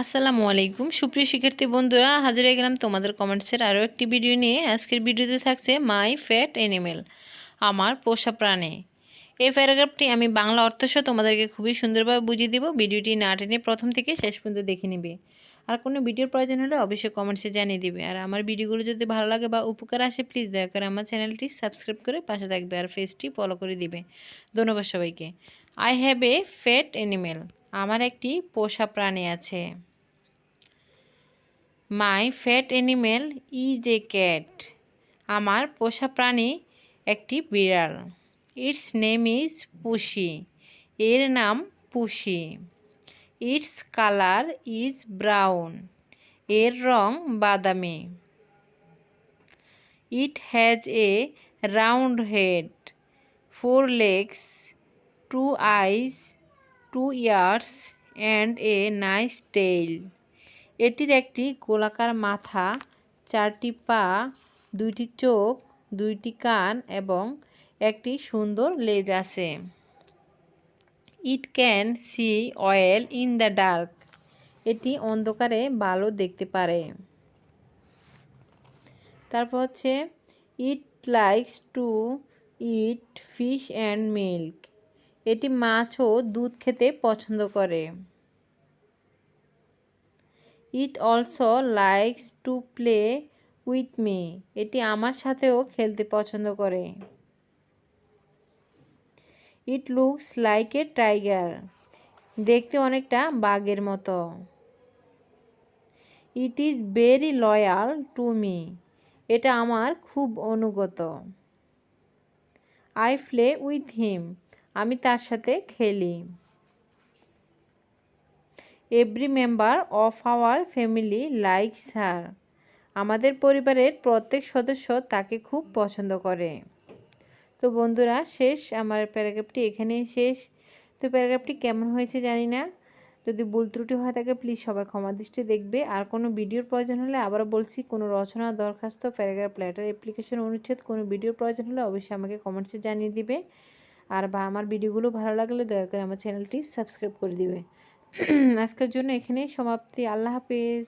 আসসালামু আলাইকুম। সুপ্রিয় শিক্ষার্থী বন্ধুরা, হাজির হয়ে গেলাম তোমাদের কমেন্টসের আরও একটি ভিডিও নিয়ে। আজকের ভিডিওতে থাকছে মাই ফ্যাট অ্যানিমেল, আমার পোষা প্রাণে। এই প্যারাগ্রাফটি আমি বাংলা অর্থসহ তোমাদেরকে খুবই সুন্দরভাবে বুঝিয়ে দিব। ভিডিওটি না টেনে প্রথম থেকে শেষ পর্যন্ত দেখে নিবে। আর কোনো ভিডিওর প্রয়োজন হলে অবশ্যই কমেন্টসে জানিয়ে দিবে। আর আমার ভিডিওগুলো যদি ভালো লাগে বা উপকার আসে প্লিজ দয়া করে আমার চ্যানেলটি সাবস্ক্রাইব করে পাশে থাকবে আর ফেসটি ফলো করে দিবে। ধন্যবাদ সবাইকে। I have a pet animal আমার একটি পোষা প্রাণী আছে। My pet animal is a cat আমার পোষা প্রাণী একটি বিড়াল। ইটস নেম ইজ পুষি এর নাম পুষি ইটস কালার ইজ ব্রাউন এর রং বাদামি। It has a round head four legs two eyes two ears and a nice tail. এটির একটি গোলাকার মাথা, চারটি পা, দুইটি চোখ, দুইটি কান এবং একটি সুন্দর লেজ আছে। It can see well in the dark. এটি অন্ধকারে ভালো দেখতে পারে। তারপর হচ্ছে, it likes to eat fish and milk. এটি মাছ ও দুধ খেতে পছন্দ করে। It also likes to play with me এটি আমার সাথেও খেলতে পছন্দ করে। It looks like a tiger দেখতে অনেকটা বাঘের মতো। It is very loyal to me এটা আমার খুব অনুগত। আই প্লে উইথ হিম আমি তার সাথে খেলি। Every member of our family likes her আমাদের পরিবারের প্রত্যেক সদস্য তাকে খুব পছন্দ করে। তো বন্ধুরা, শেষ আমার প্যারাগ্রাফটি এখানেই শেষ। তো প্যারাগ্রাফটি কেমন হয়েছে জানি না। যদি ভুল ত্রুটি হয়ে থাকে প্লিজ সবাই ক্ষমা দৃষ্টি দেখবে। আর কোনো ভিডিওর প্রয়োজন হলে আবারও বলছি, কোনো রচনা, দরখাস্ত, প্যারাগ্রাফ লেটার অ্যাপ্লিকেশন অনুচ্ছেদ, কোনো ভিডিওর প্রয়োজন হলে অবশ্যই আমাকে কমেন্টসে জানিয়ে দিবে। আর বা আমার ভিডিওগুলো ভালো লাগলে দয়া করে আমার চ্যানেলটি সাবস্ক্রাইব করে দিবে। আজকের জন্য এখানেই সমাপ্তি। আল্লাহ হাফিজ।